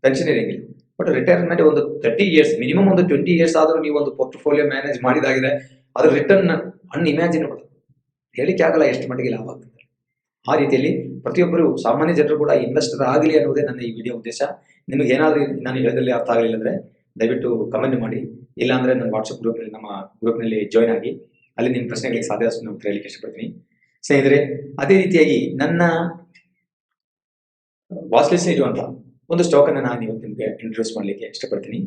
ಪೆನ್ಷನ್ ಇರಂಗಿಲ್ಲ. ಬಟ್ ರಿಟೈರ್ಮೆಂಟ್ ಒಂದು ತರ್ಟಿ ಇಯರ್ಸ್ ಮಿನಿಮಮ್ ಒಂದು ಟ್ವೆಂಟಿ ಇಯರ್ಸ್ ಆದರೂ ನೀವು ಒಂದು ಪೋರ್ಟ್ಫೋಲಿಯೋ ಮ್ಯಾನೇಜ್ ಮಾಡಿದಾಗಿದೆ ಅದ್ರ ರಿಟರ್ನ್ ಅನ್ಇಮ್ಯಾಜಿನಬಲ್ ಹೇಳಿಕೆ ಆಗಲ್ಲ ಎಷ್ಟು ಮಟ್ಟಿಗೆ ಲಾಭ ಆಗ್ತದೆ. ಆ ರೀತಿಯಲ್ಲಿ ಪ್ರತಿಯೊಬ್ಬರು ಸಾಮಾನ್ಯ ಜನರು ಕೂಡ ಇನ್ವೆಸ್ಟರ್ ಆಗಲಿ ಅನ್ನೋದೇ ನನ್ನ ಈ ವಿಡಿಯೋ ಉದ್ದೇಶ. ನಿಮಗೆ ಏನಾದರೂ ನಾನು ಹೇಳಿದಲ್ಲಿ ಅರ್ಥ ಆಗಲಿಲ್ಲ ಅಂದರೆ ದಯವಿಟ್ಟು ಕಮೆಂಟ್ ಮಾಡಿ. ಇಲ್ಲಾಂದರೆ ನನ್ನ ವಾಟ್ಸಪ್ ಗ್ರೂಪ್ನಲ್ಲಿ ನಮ್ಮ ಗ್ರೂಪ್ನಲ್ಲಿ ಜಾಯ್ನ್ ಆಗಿ ಅಲ್ಲಿ ನಿಮ್ಮ ಪ್ರಶ್ನೆಗಳಿಗೆ ಸಾಧ್ಯ ನಾನು ಉತ್ತರ ಹೇಳಲಿಕ್ಕೆ ಇಷ್ಟಪಡ್ತೀನಿ. ಸ್ನೇಹಿತರೆ, ಅದೇ ರೀತಿಯಾಗಿ ನನ್ನ ವಾಚ್ ಇರುವಂಥ ಒಂದು ಸ್ಟಾಕ್ ಅನ್ನ ನಾನು ಇವತ್ತು ನಿಮಗೆ ಇಂಟ್ರೊಡ್ಯೂಸ್ ಮಾಡಲಿಕ್ಕೆ ಇಷ್ಟಪಡ್ತೀನಿ.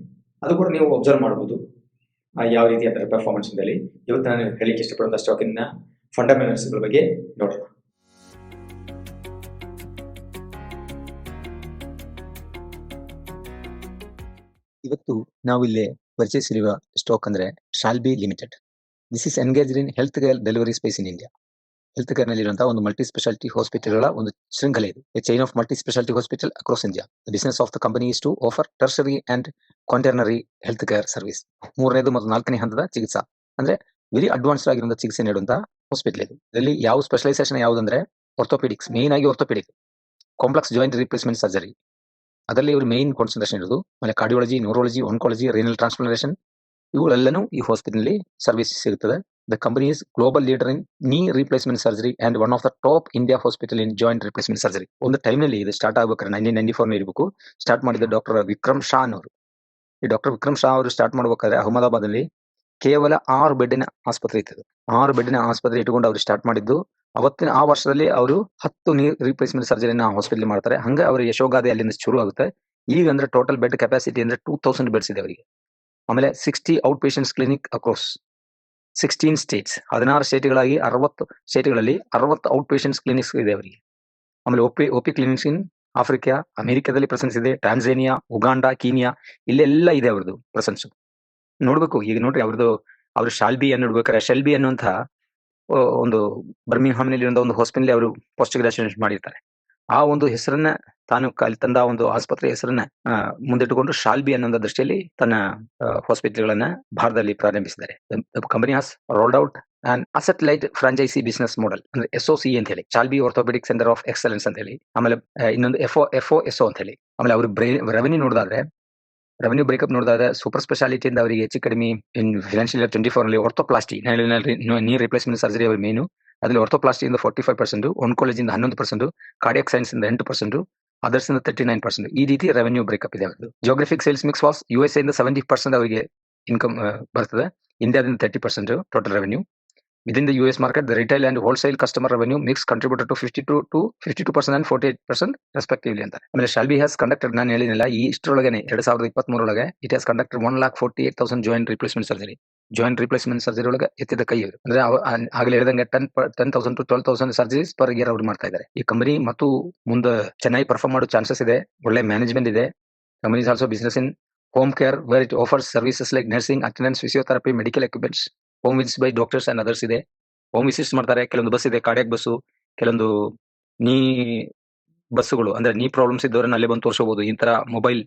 ಅದು ಕೂಡ ನೀವು ಒಬ್ಸರ್ವ್ ಮಾಡಬಹುದು ಆ, ಯಾವ ರೀತಿ ಅದರ ಪರ್ಫಾರ್ಮೆನ್ಸ್ ಅಲ್ಲಿ ಇವತ್ತು ನಾನು ಹೇಳಲಿಕ್ಕೆ ಸ್ಟಾಕ್ ಸ್ಟಾಕಿನ ಫಂಡಮೆಂಟಲ್ಸ್ ಬಗ್ಗೆ ನೋಡೋಣ. ಇವತ್ತು ನಾವು ಇಲ್ಲಿ ಪರಿಚಯಿಸಿರುವ ಸ್ಟಾಕ್ ಅಂದ್ರೆ Shalby limited this is engage in health care delivery space in India health care ನಲ್ಲಿರುವಂತಹ ಒಂದು ಮಲ್ಟಿ ಸ್ಪೆಷಾಲಿಟಿ ಹಾಸ್ಪಿಟಲ್ಗಳ ಒಂದು ಶೃಂಖಲೆ ಇದು. Chain of multi speciality hospital across India business of the company is to offer tertiary and quaternary health care service ಮೂರನೇದು ಮತ್ತು ನಾಲ್ಕನೇ ಹಂತದ ಚಿಕಿತ್ಸಾ. ಅಂದ್ರೆ ವೆರಿ ಅಡ್ವಾನ್ಸ್ಡ್ ಆಗಿರುವಂತಹ ಚಿಕಿತ್ಸೆ ನೀಡುವಂತಹ ಹಾಸ್ಪಿಟಲ್ ಇದು. ಇದರಲ್ಲಿ ಯಾವ ಸ್ಪೆಷಲೈಸೇಷನ್ ಯಾವುದಂದ್ರೆ ಆರ್ಥೋಪೆಡಿಕ್ಸ್ ಮೇನ್ ಆಗಿ orthopaedic complex joint replacement surgery ಅದರಲ್ಲಿ ಇವರು ಮೇನ್ ಕಾನ್ಸಂಟ್ರೇಷನ್ ಇರೋದು. ಆಮೇಲೆ cardiology neurology oncology renal transplantation ಇವುಗಳೆಲ್ಲನೂ ಈ ಹಾಸ್ಪಿಟಲ್ ಸರ್ವಿಸ್ ಸಿಗುತ್ತದೆ. The company is global leader in knee replacement surgery and one of the top India hospital in joint replacement surgery ಒಂದು time ನಲ್ಲಿ ಇದು start ಆಗ್ಬೇಕಾದ್ರೆ nineteen ninety four ಇರಬೇಕು. Start ಮಾಡಿದ doctor Vikram ಶಾನ್ ಅವರು ಈ ಡಾಕ್ಟರ್ ವಿಕ್ರಮ್ ಶಾ ಅವರು ಸ್ಟಾರ್ಟ್ ಮಾಡಬೇಕಾದ್ರೆ ಅಹಮದಾಬಾದ್ ಅಲ್ಲಿ ಕೇವಲ ಆರು ಬೆಡ್ಡಿನ ಆಸ್ಪತ್ರೆ ಇತ್ತು. ಆರು ಬೆಡ್ಡಿನ ಆಸ್ಪತ್ರೆ ಇಟ್ಕೊಂಡು ಅವರು ಸ್ಟಾರ್ಟ್ ಮಾಡಿದ್ದು. ಅವತ್ತಿನ ಆ ವರ್ಷದಲ್ಲಿ ಅವರು ಹತ್ತು ನೀರ್ ರಿಪ್ಲೇಸ್ಮೆಂಟ್ ಸರ್ಜರಿನ ಹಾಸ್ಪಿಟಲ್ ಮಾಡ್ತಾರೆ. ಹಂಗೆ ಅವ್ರ ಯಶೋಗಾದೆ ಅಲ್ಲಿಂದ ಶುರು ಆಗುತ್ತೆ. ಈಗ ಅಂದ್ರೆ ಟೋಟಲ್ ಬೆಡ್ ಕೆಪಾಸಿಟಿ ಅಂದ್ರೆ ಟೂ ತೌಸಂಡ್ ಬೆಡ್ಸ್ ಇದೆ ಅವರಿಗೆ. ಆಮೇಲೆ sixty out patients clinic across sixteen states ಹದಿನಾರು ಸ್ಟೇಟ್ಗಳಾಗಿ ಅರವತ್ತು ಸ್ಟೇಟ್ಗಳಲ್ಲಿ ಅರವತ್ತು ಔಟ್ ಪೇಷಂಟ್ಸ್ ಕ್ಲಿನಿಕ್ಸ್ ಇದೆ ಅವರಿಗೆ. ಆಮೇಲೆ OP OP clinics in Africa ಅಮೆರಿಕಾದಲ್ಲಿ ಪ್ರೆಸೆನ್ಸ್ ಇದೆ ಟ್ಯಾನ್ಸೇನಿಯಾ ಉಗಾಂಡಾ ಕೀನಿಯಾ ಇಲ್ಲೆಲ್ಲ ಇದೆ ಅವ್ರದ್ದು ಪ್ರೆಸೆನ್ಸ್ ನೋಡ್ಬೇಕು, ಈಗ ನೋಡ್ರಿ ಅವ್ರದ್ದು ಅವರು ಶಾಲ್ಬಿ ಅನ್ನು ನೋಡ್ಬೇಕಾರೆ ಶೆಲ್ಬಿ ಅನ್ನುವಂತಹ ಒಂದು ಬರ್ಮಿಂಗ್ ಹಾಮ್ನಲ್ಲಿ ಒಂದು ಹಾಸ್ಪಿಟಲ್ ಅವರು ಪೋಸ್ಟ್ ಗ್ರಾಜುಯೇಷನ್ ಮಾಡಿರ್ತಾರೆ. ಆ ಒಂದು ಹೆಸರನ್ನ ತಾನು ಅಲ್ಲಿ ತಂದ ಒಂದು ಆಸ್ಪತ್ರೆ ಹೆಸರನ್ನ ಮುಂದಿಟ್ಟುಕೊಂಡು ಶಾಲ್ಬಿ ಅನ್ನೋ ದೃಷ್ಟಿಯಲ್ಲಿ ತನ್ನ ಹಾಸ್ಪಿಟಲ್ಗಳನ್ನ ಭಾರತದಲ್ಲಿ ಪ್ರಾರಂಭಿಸಿದ್ದಾರೆ. Company has rolled out and asset light franchise business model ಅಂದ್ರೆ ಎಸ್ ಸಿ ಅಂತ ಹೇಳಿ Shalby orthopaedic centre of excellence ಅಂತ ಹೇಳಿ, ಆಮೇಲೆ ಇನ್ನೊಂದು ಎಫ್ಒ ಎಫ್ಒ ಎಸ್ಒ ಎಸ್ ಅಂತ ಹೇಳಿ, ಆಮೇಲೆ ಅವ್ರ ರೆವೆನ್ಯೂ ನೋಡಿದಾದ್ರೆ ರೆವೆನ್ಯೂ ಬ್ರೇಕಪ್ ನೋಡಿದ್ರೆ ಸೂಪರ್ ಸ್ಪೆಷಾಲಿಟಿ ಇಂದ ಅವರಿಗೆ ಹೆಚ್ಚು ಕಡಿಮೆ in financial year twenty four ಅಲ್ಲಿ ಆರ್ಥೋಪ್ಲಾಸ್ಟಿ ನೀ ರಿಪ್ಲೇಸ್ಮೆಂಟ್ ಸರ್ಜರಿ ಅವ್ರ ಮೇನು ಅದ್ರಲ್ಲಿ ಆರ್ಥೋಪ್ಲಾಸ್ಟಿಯಿಂದ ಫೋರ್ಟಿ ಫೈವ್ ಪರ್ಸೆಂಟ್ ಇಂದ ಹನ್ನೊಂದು ಪರ್ಸೆಂಟ್ ಕಾರ್ಡಿಯಕ್ ಸೈನ್ಸ್ ಇಂದ ಎಂಟು ಪರ್ಸೆಂಟ್ ಅದರ್ಸ್ ಇಂದ ತರ್ಟಿ ನೈನ್ ಪರ್ಸೆಂಟ್ ಈ ರೀತಿ ರೆವೆನ್ಯೂ ಬ್ರೇಕಪ್ ಇದೆ ಅವರದ್ದು. Geographic sales mix was U S ಇಂದ ಸೆವೆಂಟಿ ಪರ್ಸೆಂಟ್ ಅವರಿಗೆ ಇನ್ಕಮ್ ಬರ್ತದೆ. ಇಂಡಿಯಾದಿಂದ thirty percent total revenue within the U S market the retail and wholesale customer revenue mix contributor to fifty two to fifty two percent and forty eight percent respectively ಅಂತ ಆಮೇಲೆ ಶಾಲ್ಬಿ has conducted ನಾನು ಹೇಳಿನಿಲ್ಲ ಈ ಇಷ್ಟರೊಳಗೆ ಎರಡ್ ಸಾವಿರದ ಇಪ್ಪತ್ಮೂರೊಳಗೆ it has conducted one lakh forty eight thousand joint replacement surgery joint replacement surgery ಒಳಗೆ ಎತ್ತಿದ ಕೈ ಇವರು. ಅಂದ್ರೆ ಆಗಲೇ ಹೇಳಿದಂಗೆ ten ten thousand to twelve thousand surgeries per year ಅವ್ರು ಮಾಡ್ತಾ ಇದ್ದಾರೆ ಈ ಕಂಪನಿ ಮತ್ತು ಮುಂದೆ ಚೆನ್ನಾಗಿ ಪರ್ಫಾರ್ಮ್ ಮಾಡೋ ಚಾನ್ಸಸ್ ಇದೆ, ಒಳ್ಳೆ ಮ್ಯಾನೇಜ್ಮೆಂಟ್ ಇದೆ. Company is also business in home care where it offers services like nursing attendance physiotherapy medical equipments home visits by doctors and others ಇದೆ. ಹೋಮ್ ವಿಸಿಟ್ಸ್ ಮಾಡ್ತಾರೆ, ಕೆಲವೊಂದು ಬಸ್ ಇದೆ ಕಾರ್ಡಿಯಾಕ್ ಬಸ್ಸು ಕೆಲವೊಂದು ನೀ ಬಸ್ಸುಗಳು ಅಂದ್ರೆ ನೀ ಪ್ರಾಬ್ಲಮ್ಸ್ ಇದ್ದವರನ್ನ ಅಲ್ಲೇ ಬಂದು ತೋರಿಸಬಹುದು ಈ ತರ ಮೊಬೈಲ್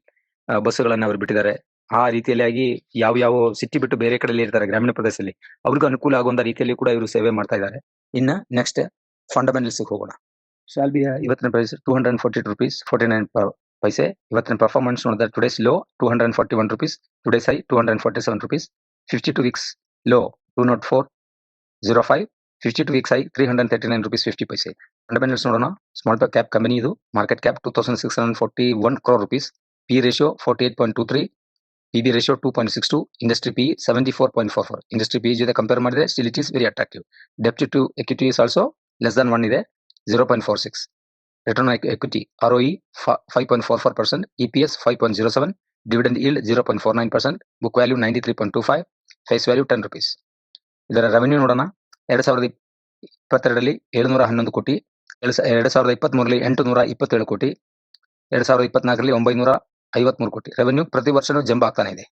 ಬಸ್ಸುಗಳನ್ನ ಅವ್ರು ಬಿಟ್ಟಿದ್ದಾರೆ. ಆ ರೀತಿಯಲ್ಲಿ ಯಾವ ಯಾವ ಸಿಟಿ ಬಿಟ್ಟು ಬೇರೆ ಕಡೆಯಲ್ಲಿ ಇರ್ತಾರೆ ಗ್ರಾಮೀಣ ಪ್ರದೇಶದಲ್ಲಿ, ಅವ್ರಿಗೂ ಅನುಕೂಲ ಆಗುವಂತ ರೀತಿಯಲ್ಲಿ ಕೂಡ ಇವರು ಸೇವೆ ಮಾಡ್ತಾ ಇದ್ದಾರೆ. ಇನ್ನ ನೆಕ್ಸ್ಟ್ ಫಂಡಮೆಂಟಲ್ಸ್ ಹೋಗೋಣ. ಶಾಲ್ ಶಾಲ್ಬಿಯ ಇವತ್ತಿನ price two hundred forty rupees forty nine paise ಇವತ್ತಿನ ಪರ್ಫಾರ್ಮೆನ್ಸ್ ನೋಡಿದ್ರೆ today's low two hundred forty one rupees today's high two hundred forty seven rupees fifty two weeks low two nought four zero five fifty two weeks high three hundred thirty nine rupees fifty paise fundamentals ನೋಡೋಣ. Small cap company ಇದು. Market cap two thousand six hundred forty one crore rupees P ratio forty eight point two three P B ratio two point six two industry P seventy four point four four industry P ಜೊತೆ compare ಮಾಡಿದ್ರೆ still it is very attractive ಡೆಪ್ಟ್ to equity is also less than one ಇದೆ zero point four six return equity R O E five point four four percent E P S five point zero seven dividend yield zero point four nine percent book value ninety three point two five face value ten rupees ಇದರ revenue ನೋಡೋಣ. ಎರಡು ಸಾವಿರದ ಇಪ್ಪತ್ತೆರಡರಲ್ಲಿ ಏಳುನೂರ ಹನ್ನೊಂದು ಕೋಟಿ, ಎರಡು ಸಾವಿರದ ಇಪ್ಪತ್ತ್ಮೂರರಲ್ಲಿ ಎಂಟು ನೂರ ಇಪ್ಪತ್ತೇಳು ಕೋಟಿ, ಎರಡು ಸಾವಿರದ ಇಪ್ಪತ್ನಾಲ್ಕರಲ್ಲಿ ಒಂಬೈನೂರ ಐವತ್ಮೂರು ಕೋಟಿ. ರೆವೆನ್ಯೂ ಪ್ರತಿ ವರ್ಷನೂ ಜಂಪ್ ಆಗ್ತಾನೆ ಇದೆ.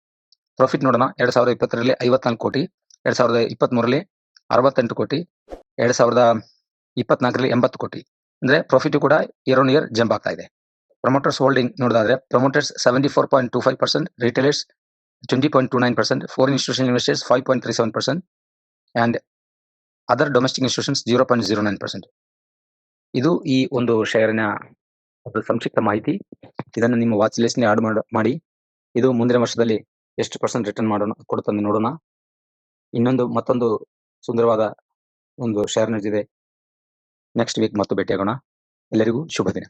ಪ್ರಾಫಿಟ್ ನೋಡೋಣ, ಎರಡ್ ಸಾವಿರದ ಇಪ್ಪತ್ತರಲ್ಲಿ ಐವತ್ನಾಲ್ಕು ಕೋಟಿ, ಎರಡ್ ಸಾವಿರದ ಇಪ್ಪತ್ಮೂರರಲ್ಲಿ ಅರವತ್ತೆಂಟು ಕೋಟಿ, ಎರಡ್ ಸಾವಿರದ ಇಪ್ಪತ್ನಾಲ್ಕರಲ್ಲಿ ಎಂಬತ್ತು ಕೋಟಿ. ಅಂದ್ರೆ ಪ್ರಾಫಿಟ್ ಕೂಡ ಇಯರ್ ಆನ್ ಇಯರ್ ಜಂಪ್ ಆಗ್ತಾ ಇದೆ. ಪ್ರೊಮೋಟರ್ಸ್ ಹೋಲ್ಡಿಂಗ್ ನೋಡಿದ್ರೆ promoters seventy four point two five percent retailers twenty point two nine percent foreign institution investors five point three seven percent and other domestic institutions zero point zero nine percent ಇದು ಈ ಒಂದು ಶೇರಿನ ಒಂದು ಸಂಕ್ಷಿಪ್ತ ಮಾಹಿತಿ. ಇದನ್ನು ನಿಮ್ಮ watch ಲಿಸ್ಟ್ನೇ add ಮಾಡಿ ಇದು ಮುಂದಿನ ವರ್ಷದಲ್ಲಿ ಎಷ್ಟು ಪರ್ಸೆಂಟ್ ರಿಟರ್ನ್ ಮಾಡೋಣ, ಕೊಡುತ್ತಂದು ನೋಡೋಣ. ಇನ್ನೊಂದು, ಮತ್ತೊಂದು ಸುಂದರವಾದ ಒಂದು ಶೇರ್ ಇದೆ ನೆಕ್ಸ್ಟ್ ವೀಕ್ ಮತ್ತೆ ಭೇಟಿಯಾಗೋಣ. ಎಲ್ಲರಿಗೂ ಶುಭ ದಿನ.